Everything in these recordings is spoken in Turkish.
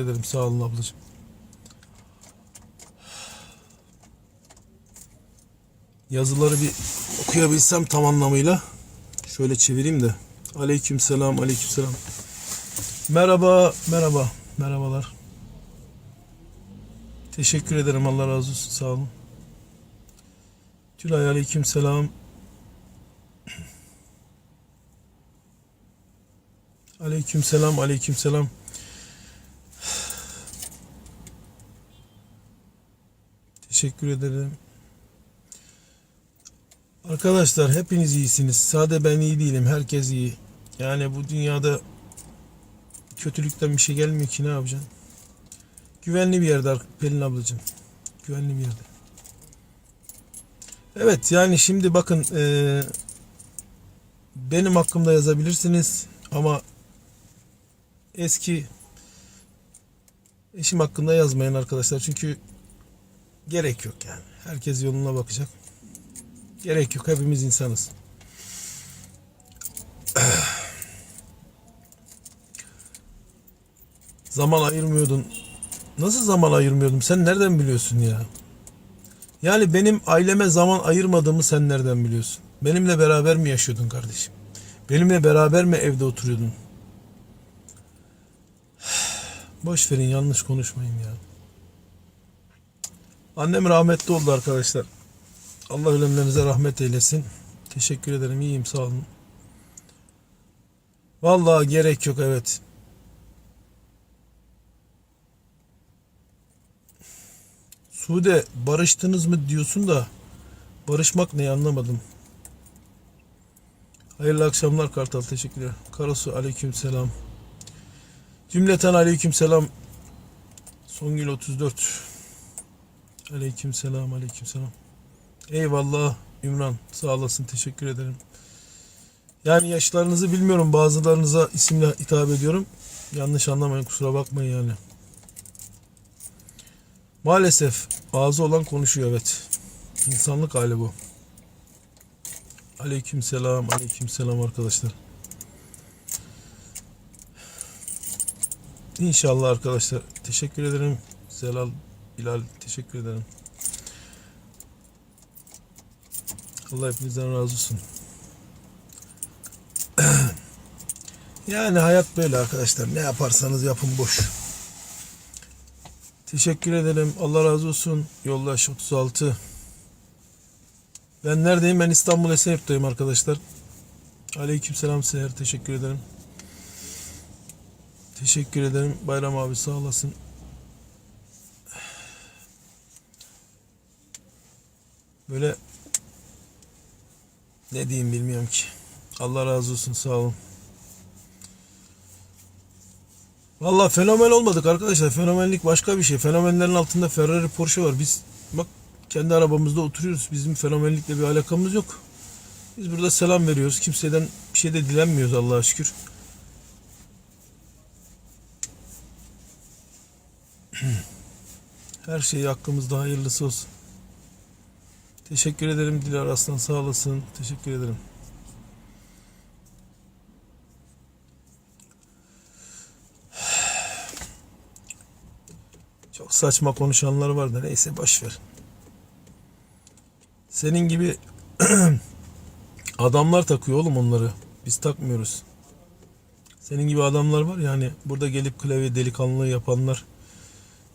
ederim. Sağ olun ablacığım. Yazıları bir okuyabilsem tam anlamıyla. Şöyle çevireyim de. Aleyküm selam, aleyküm selam. Merhaba, merhaba, merhabalar. Teşekkür ederim. Allah razı olsun. Sağ olun. Tülay aleyküm selam. Aleyküm selam, aleyküm selam. Teşekkür ederim. Arkadaşlar hepiniz iyisiniz. Sade ben iyi değilim. Herkes iyi. Yani bu dünyada kötülükten bir şey gelmiyor ki ne yapacaksın? Güvenli bir yerde Pelin ablacığım. Güvenli bir yerde. Evet yani şimdi bakın eee, benim hakkımda yazabilirsiniz ama eski eşim hakkında yazmayın arkadaşlar. Çünkü gerek yok yani. Herkes yoluna bakacak. Gerek yok. Hepimiz insanız. Zaman ayırmıyordun. Nasıl zaman ayırmıyordum? Sen nereden biliyorsun ya? Yani benim aileme zaman ayırmadığımı sen nereden biliyorsun? Benimle beraber mi yaşıyordun kardeşim? Benimle beraber mi evde oturuyordun? Boş verin yanlış konuşmayın ya. Annem rahmetli oldu arkadaşlar. Allah ölenlerinize rahmet eylesin. Teşekkür ederim. İyiyim sağ olun. Vallahi gerek yok evet. Sude barıştınız mı diyorsun da barışmak ne anlamadım. Hayırlı akşamlar Kartal teşekkürler. Karasu aleyküm selam. Cümleten aleyküm selam. Songül 34. Aleyküm selam, aleyküm selam. Eyvallah Ümran, sağ olasın, teşekkür ederim. Yani yaşlarınızı bilmiyorum, bazılarınıza isimle hitap ediyorum. Yanlış anlamayın, kusura bakmayın yani. Maalesef ağzı olan konuşuyor evet. İnsanlık hali bu. Aleyküm selam, aleyküm selam arkadaşlar. İnşallah arkadaşlar. Teşekkür ederim. Zelal, Bilal teşekkür ederim. Allah hepinizden razı olsun. yani hayat böyle arkadaşlar. Ne yaparsanız yapın boş. Teşekkür ederim. Allah razı olsun. Yoldaş 36. Ben neredeyim? Ben İstanbul Esenyurt'tayım arkadaşlar. Aleykümselam Seher. Teşekkür ederim. Teşekkür ederim. Bayram abi sağ olasın. Böyle ne diyeyim bilmiyorum ki. Allah razı olsun sağ olun. Valla fenomen olmadık arkadaşlar. Fenomenlik başka bir şey. Fenomenlerin altında Ferrari Porsche var. Biz bak kendi arabamızda oturuyoruz. Bizim fenomenlikle bir alakamız yok. Biz burada selam veriyoruz. Kimseden bir şey de dilenmiyoruz Allah'a şükür. Her şey hakkımızda hayırlısı olsun. Teşekkür ederim Dilar Aslan sağ olasın. Teşekkür ederim. Çok saçma konuşanlar var da neyse boş ver. Senin gibi adamlar takıyor oğlum onları. Biz takmıyoruz. Senin gibi adamlar var yani burada gelip klavye delikanlılığı yapanlar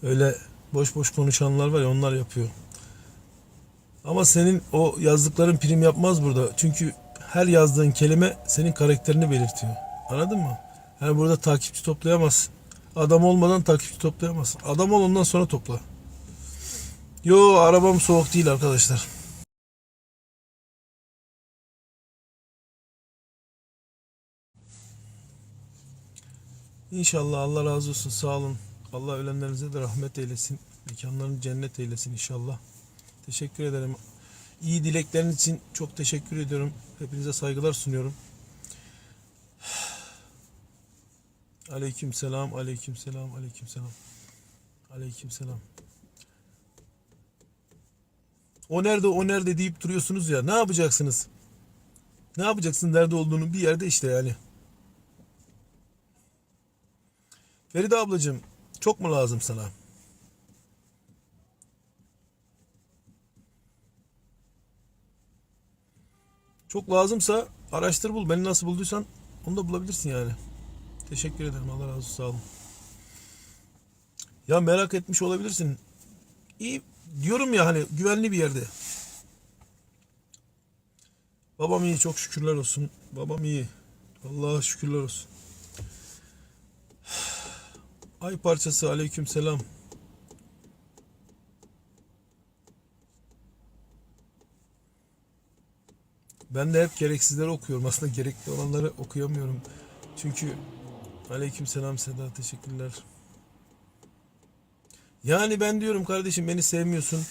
öyle boş boş konuşanlar var ya onlar yapıyor. Ama senin o yazdıkların prim yapmaz burada. Çünkü her yazdığın kelime senin karakterini belirtiyor. Anladın mı? Yani burada takipçi toplayamazsın. Adam olmadan takipçi toplayamazsın. Adam ol ondan sonra topla. Yo arabam soğuk değil arkadaşlar. İnşallah Allah razı olsun sağ olun. Allah ölenlerinize de rahmet eylesin. Mekanlarını cennet eylesin inşallah. Teşekkür ederim. İyi dilekleriniz için çok teşekkür ediyorum. Hepinize saygılar sunuyorum. Aleyküm selam, aleyküm selam, aleyküm selam. Aleyküm selam. O nerede, o nerede deyip duruyorsunuz ya. Ne yapacaksınız? Ne yapacaksın nerede olduğunu bir yerde işte yani. Feride ablacığım Çok mu lazım sana? Çok lazımsa araştır bul. Beni nasıl bulduysan onu da bulabilirsin yani. Teşekkür ederim. Allah razı olsun. Sağ olun. Ya merak etmiş olabilirsin. İyi diyorum ya hani güvenli bir yerde. Babam iyi çok şükürler olsun. Babam iyi. Allah'a şükürler olsun. Ay parçası aleyküm selam. Ben de hep gereksizleri okuyorum. Aslında gerekli olanları okuyamıyorum. Çünkü aleyküm selam Seda teşekkürler. Yani ben diyorum kardeşim beni sevmiyorsun.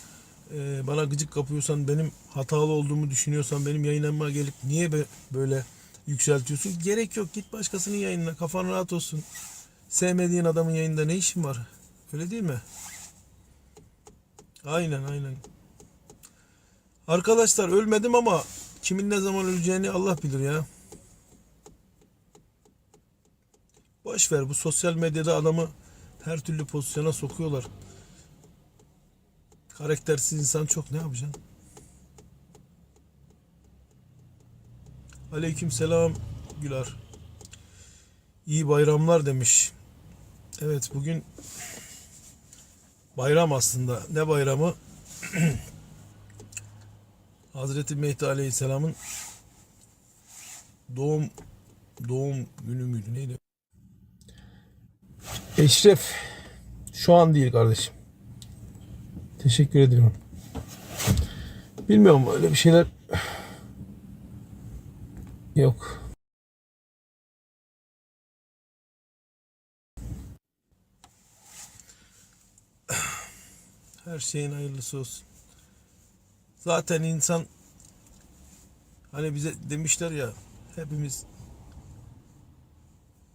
e, bana gıcık kapıyorsan benim hatalı olduğumu düşünüyorsan benim yayınlanma gelip niye böyle yükseltiyorsun? Gerek yok. Git başkasının yayınına. Kafan rahat olsun. Sevmediğin adamın yayında ne işin var? Öyle değil mi? Aynen aynen. Arkadaşlar ölmedim ama kimin ne zaman öleceğini Allah bilir ya. Boş ver bu sosyal medyada adamı her türlü pozisyona sokuyorlar. Karaktersiz insan çok ne yapacaksın? Aleyküm selam Gülar. İyi bayramlar demiş. Evet bugün bayram aslında. Ne bayramı? Hazreti Mehdi Aleyhisselam'ın doğum doğum günü müydü neydi? Eşref şu an değil kardeşim. Teşekkür ediyorum. Bilmiyorum öyle bir şeyler yok. Her şeyin hayırlısı olsun. Zaten insan hani bize demişler ya hepimiz